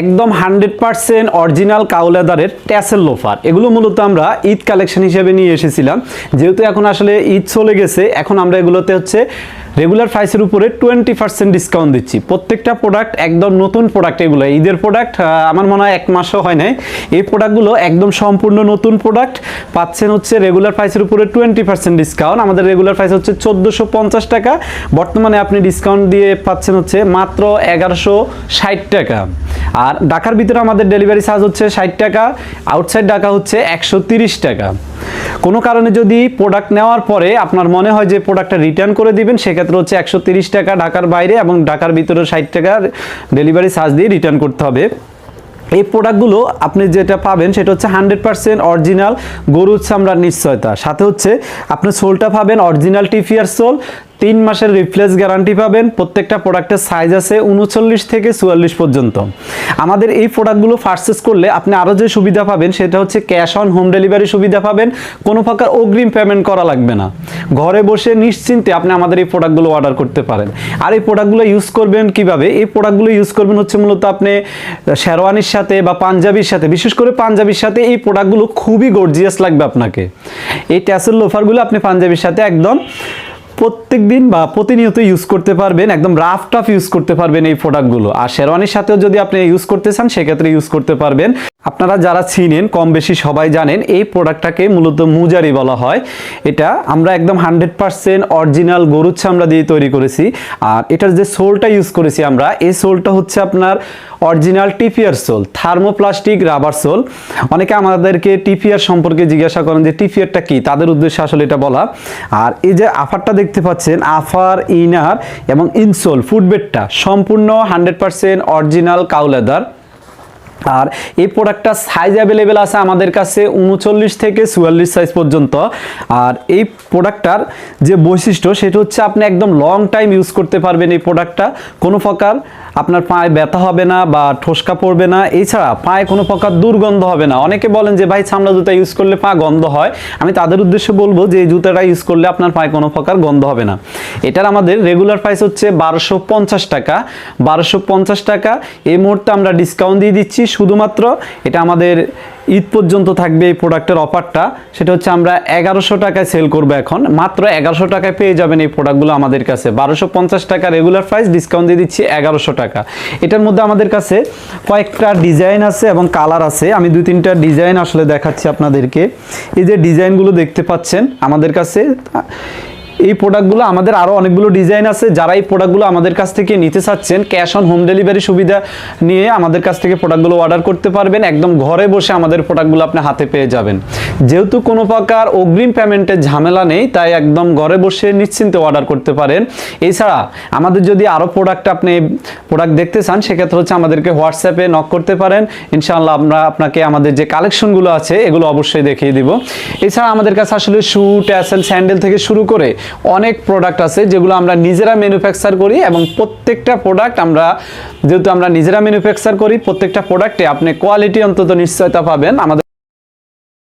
একদম hundred percent original কাউলেদারের tassel loafer. এগুলো মূলত আমরা ঈদ কালেকশন হিসেবে নিয়ে এসেছিলাম। যেহেতু এখন আসলে ঈদ চলে গেছে, এখন আমরা এগুলোতে হচ্ছে রেগুলার প্রাইসের উপরে টোয়েন্টি পার্সেন্ট ডিসকাউন্ট দিচ্ছি। প্রত্যেকটা প্রোডাক্ট একদম নতুন প্রোডাক্ট এগুলো। ঈদের প্রোডাক্ট আমার মনে হয় এক মাসও হয় নাই। এই প্রোডাক্টগুলো একদম সম্পূর্ণ নতুন প্রোডাক্ট পাচ্ছেন হচ্ছে রেগুলার প্রাইসের উপরে টোয়েন্টি পার্সেন্ট ডিসকাউন্ট। আমাদের রেগুলার প্রাইস হচ্ছে চোদ্দোশো পঞ্চাশ টাকা। বর্তমানে আপনি ডিসকাউন্ট দিয়ে পাচ্ছেন হচ্ছে মাত্র এগারোশো ষাট টাকা। আর ঢাকার ভিতরে আমাদের ডেলিভারি চার্জ হচ্ছে ষাট টাকা। আউটসাইড ঢাকা হচ্ছে একশো তিরিশ টাকা। কোনো কারণে যদি প্রোডাক্ট নেওয়ার পরে আপনার মনে হয় যে প্রোডাক্টটা রিটার্ন করে দিবেন, সেক্ষেত্রে হচ্ছে একশো টাকা ঢাকার বাইরে এবং ঢাকার ভিতরে ষাট টাকার ডেলিভারি চার্জ দিয়ে রিটার্ন করতে হবে। এই প্রোডাক্টগুলো আপনি যেটা পাবেন সেটা হচ্ছে হান্ড্রেড পার্সেন্ট অরিজিনাল গরুর চামড়ার নিশ্চয়তা। সাথে হচ্ছে আপনি সোলটা পাবেন অরিজিনাল টিফিয়ার সোল, তিন মাসের রিপ্লেস গ্যারান্টি পাবেন, প্রত্যেকটা প্রোডাক্টের সাইজ আছে উনচল্লিশ থেকে চুয়াল্লিশ পর্যন্ত। আমাদের এই প্রোডাক্টগুলো পারচেস করলে আপনি আরও যে সুবিধা পাবেন সেটা হচ্ছে ক্যাশ অন হোম ডেলিভারি সুবিধা পাবেন, কোনো প্রকার অগ্রিম পেমেন্ট করা লাগবে না। ঘরে বসে নিশ্চিন্তে আপনি আমাদের এই প্রোডাক্টগুলো অর্ডার করতে পারেন। আর এই প্রোডাক্টগুলো ইউজ করবেন কীভাবে? এই প্রোডাক্টগুলো ইউজ করবেন হচ্ছে মূলত আপনি শেরওয়ানির সাথে বা পাঞ্জাবির সাথে, বিশেষ করে পাঞ্জাবির সাথে এই প্রোডাক্টগুলো খুবই গর্জিয়াস লাগবে আপনাকে। এই ট্যাসেল লোফারগুলো আপনি পাঞ্জাবির সাথে একদম প্রত্যেক দিন বা প্রতিনিয়ত ইউজ করতে পারবেন, একদম রাফ টাফ ইউজ করতে পারবেন এই প্রোডাক্টগুলো আর শেরওয়ানির সাথেও যদি আপনি ইউজ করতে চান, সেক্ষেত্রে ইউজ করতে পারবেন। আপনারা যারা চিনেন কম বেশি সবাই জানেন, এই প্রোডাক্টটাকে মূলত মুজারি বলা হয়। এটা আমরা একদম হান্ড্রেড পার্সেন্ট অরিজিনাল গরুর চামড়া দিয়ে তৈরি করেছি। আর এটার যে সোলটা ইউজ করেছি আমরা, এই সোলটা হচ্ছে আপনার original TPR sole thermoplastic rubber sole. অনেকে আমাদেরকে টিপিয়ার সম্পর্কে জিজ্ঞাসা করেন যে টিপিয়ারটা কি? তাদের উদ্দেশ্যে আসলে এটা বলা। আর এই যে আফারটা দেখতে পাচ্ছেন, আফার, ইনার এবং ইনসোল ফুটবেডটা সম্পূর্ণ hundred percent original cow leather. আর এই প্রোডাক্টটা সাইজ অ্যাভেলেবেল আছে আমাদের কাছে উনচল্লিশ থেকে চুয়াল্লিশ সাইজ পর্যন্ত। আর এই প্রোডাক্টটার যে বৈশিষ্ট্য, সেটা হচ্ছে আপনি একদম লং টাইম ইউজ করতে পারবেন এই প্রোডাক্টটা কোনো প্রকার আপনার পায়ে ব্যথা হবে না বা ঠোসকা পড়বে না। এছাড়া পায়ে কোনো প্রকার দুর্গন্ধ হবে না। অনেকে বলেন যে, ভাই চামড়া জুতা ইউজ করলে পা গন্ধ হয়। আমি তাদের উদ্দেশ্যে বলব যে, এই জুতাটা ইউজ করলে আপনার পায়ে কোনো প্রকার গন্ধ হবে না। এটার আমাদের রেগুলার প্রাইস হচ্ছে বারোশো পঞ্চাশ টাকা। বারোশো পঞ্চাশ টাকা। এই মুহূর্তে আমরা ডিসকাউন্ট দিয়ে দিচ্ছি। শুধুমাত্র এটা আমাদের ঈদ পর্যন্ত থাকবে এই প্রোডাক্টের অফারটা। সেটা হচ্ছে আমরা এগারোশো টাকায় সেল করব এখন। মাত্র এগারোশো টাকায় পেয়ে যাবেন এই প্রোডাক্টগুলো আমাদের কাছে। বারোশো পঞ্চাশ টাকা রেগুলার প্রাইস ডিসকাউন্ট দিয়ে দিচ্ছি এগারোশো টাকা। এটার মধ্যে আমাদের কাছে কয়েকটা ডিজাইন আছে এবং কালার আছে। আমি দুই তিনটা ডিজাইন আসলে দেখাচ্ছি আপনাদেরকে। এই যে ডিজাইনগুলো দেখতে পাচ্ছেন, আমাদের কাছে এই প্রোডাক্টগুলো আমাদের আরও অনেকগুলো ডিজাইন আছে। যারা এই প্রোডাক্টগুলো আমাদের কাছ থেকে নিতে চাচ্ছেন ক্যাশ অন হোম ডেলিভারি সুবিধা নিয়ে আমাদের কাছ থেকে প্রোডাক্টগুলো অর্ডার করতে পারবেন। একদম ঘরে বসে আমাদের প্রোডাক্টগুলো আপনি হাতে পেয়ে যাবেন। যেহেতু কোনো প্রকার অগ্রিম পেমেন্টের ঝামেলা নেই, তাই একদম ঘরে বসে নিশ্চিন্তে অর্ডার করতে পারেন। এছাড়া আমাদের যদি আরও প্রোডাক্ট আপনি প্রোডাক্ট দেখতে চান, সেক্ষেত্রে হচ্ছে আমাদেরকে হোয়াটসঅ্যাপে নক করতে পারেন। ইনশাআল্লাহ আমরা আপনাকে আমাদের যে কালেকশনগুলো আছে, এগুলো অবশ্যই দেখিয়ে দিব। এছাড়া আমাদের কাছে আসলে শু ট্যাসেল স্যান্ডেল থেকে শুরু করে অনেক প্রোডাক্ট আছে যেগুলো আমরা নিজেরা ম্যানুফ্যাকচার করি এবং প্রত্যেকটা প্রোডাক্ট আমরা, যেহেতু আমরা নিজেরা ম্যানুফ্যাকচার করি, প্রত্যেকটা প্রোডাক্টে আপনি কোয়ালিটি অন্তত নিশ্চয়তা পাবেন। আমাদের